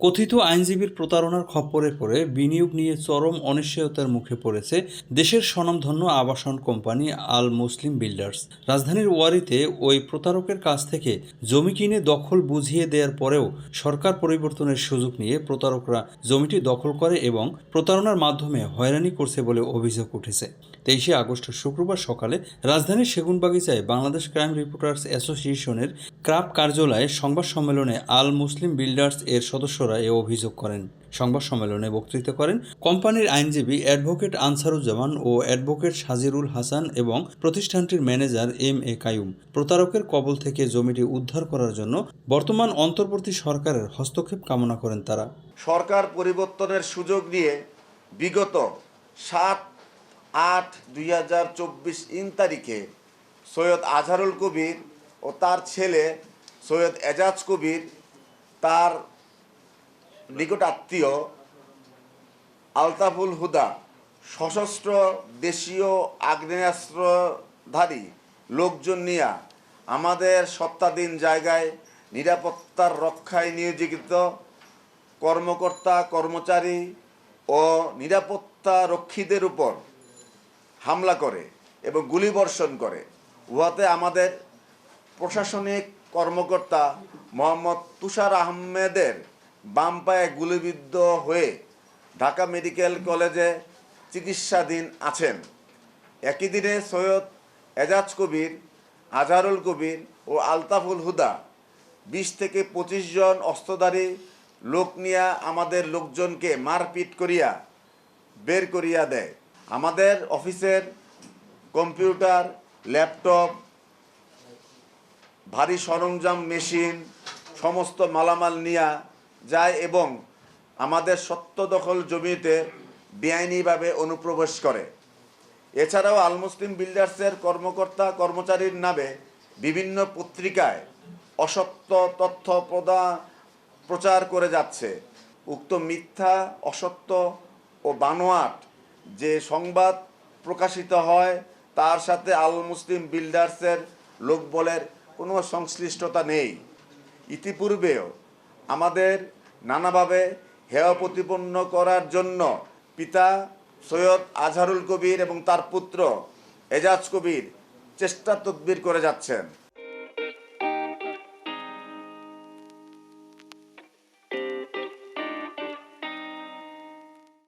কথিত আইনজীবীর প্রতারণার খপ্পরে পড়ে বিনিয়োগ নিয়ে চরম অনিশ্চয়তার মুখে পড়েছে দেশের স্বনামধন্য আবাসন কোম্পানি আল মুসলিম বিল্ডার্স। রাজধানীর ওয়ারিতে ওই প্রতারকের কাছ থেকে জমি কিনে দখল বুঝিয়ে দেওয়ার পরেও সরকার পরিবর্তনের সুযোগ নিয়ে প্রতারকরা জমিটি দখল করে এবং প্রতারণার মাধ্যমে হয়রানি করছে বলে অভিযোগ উঠেছে। তেইশে আগস্ট শুক্রবার সকালে রাজধানীর সেগুনবাগিচায় বাংলাদেশ ক্রাইম রিপোর্টার্স অ্যাসোসিয়েশনের ক্রাপ কার্যালয়ে সংবাদ সম্মেলনে আল মুসলিম বিল্ডার্স এর সদস্যরা এ অভিযোগ করেন। সংবাদ সম্মেলনে বক্তৃতা করেন কোম্পানির আইনজীবী অ্যাডভোকেট আনসারুজ্জামান ও অ্যাডভোকেট সাজিরুল হাসান এবং প্রতিষ্ঠানটির ম্যানেজার এম এ কায়ুম। প্রতারকের কবল থেকে জমিটি উদ্ধার করার জন্য বর্তমান অন্তর্বর্তী সরকারের হস্তক্ষেপ কামনা করেন তারা। সরকার পরিবর্তনের সুযোগ নিয়ে বিগত সাত আট দুই হাজার চব্বিশ ইন তারিখে সৈয়দ আজহারুল কবির ও তার ছেলে সৈয়দ এজাজ কবির তার নিকট আত্মীয় আলতাফুল হুদা, সশস্ত্র দেশীয় আগ্নেয়াস্ত্রধারী লোকজন নিয়ে আমাদের সত্তাধীন জায়গায় নিরাপত্তার রক্ষায় নিয়োজিত কর্মকর্তা, কর্মচারী ও নিরাপত্তা রক্ষীদের উপর হামলা করে এবং গুলিবর্ষণ করে। উহাতে আমাদের প্রশাসনিক কর্মকর্তা মোহাম্মদ তুষার আহমেদের বাম পায়ে গুলিবিদ্ধ হয়ে ঢাকা মেডিকেল কলেজে চিকিৎসাধীন আছেন। একই দিনে সৈয়দ এজাজ কবির, আজহারুল কবির ও আলতাফুল হুদা বিশ থেকে পঁচিশ জন অস্ত্রধারী লোক নিয়া আমাদের লোকজনকে মারপিট করিয়া বের করিয়া দেয়। আমাদের অফিসের কম্পিউটার, ল্যাপটপ, ভারী সরঞ্জাম, মেশিন, সমস্ত মালামাল নিয়া যায় এবং আমাদের সত্য দখল জমিতে বেআইনিভাবে অনুপ্রবেশ করে। এছাড়াও আল মুসলিম বিল্ডার্সের কর্মকর্তা কর্মচারীর নামে বিভিন্ন পত্রিকায় অসত্য তথ্য প্রদান প্রচার করে যাচ্ছে। উক্ত মিথ্যা, অসত্য ও বানোয়াট যে সংবাদ প্রকাশিত হয়, তার সাথে আল মুসলিম বিল্ডার্সের লোকবলের কোনো সংশ্লিষ্টতা নেই। ইতিপূর্বেও আমাদের নানাভাবে হেয় প্রতিপন্ন করার জন্য পিতা সৈয়দ আজহারুল কবির এবং তার পুত্র এজাজ কবির চেষ্টা তদবির করে যাচ্ছেন।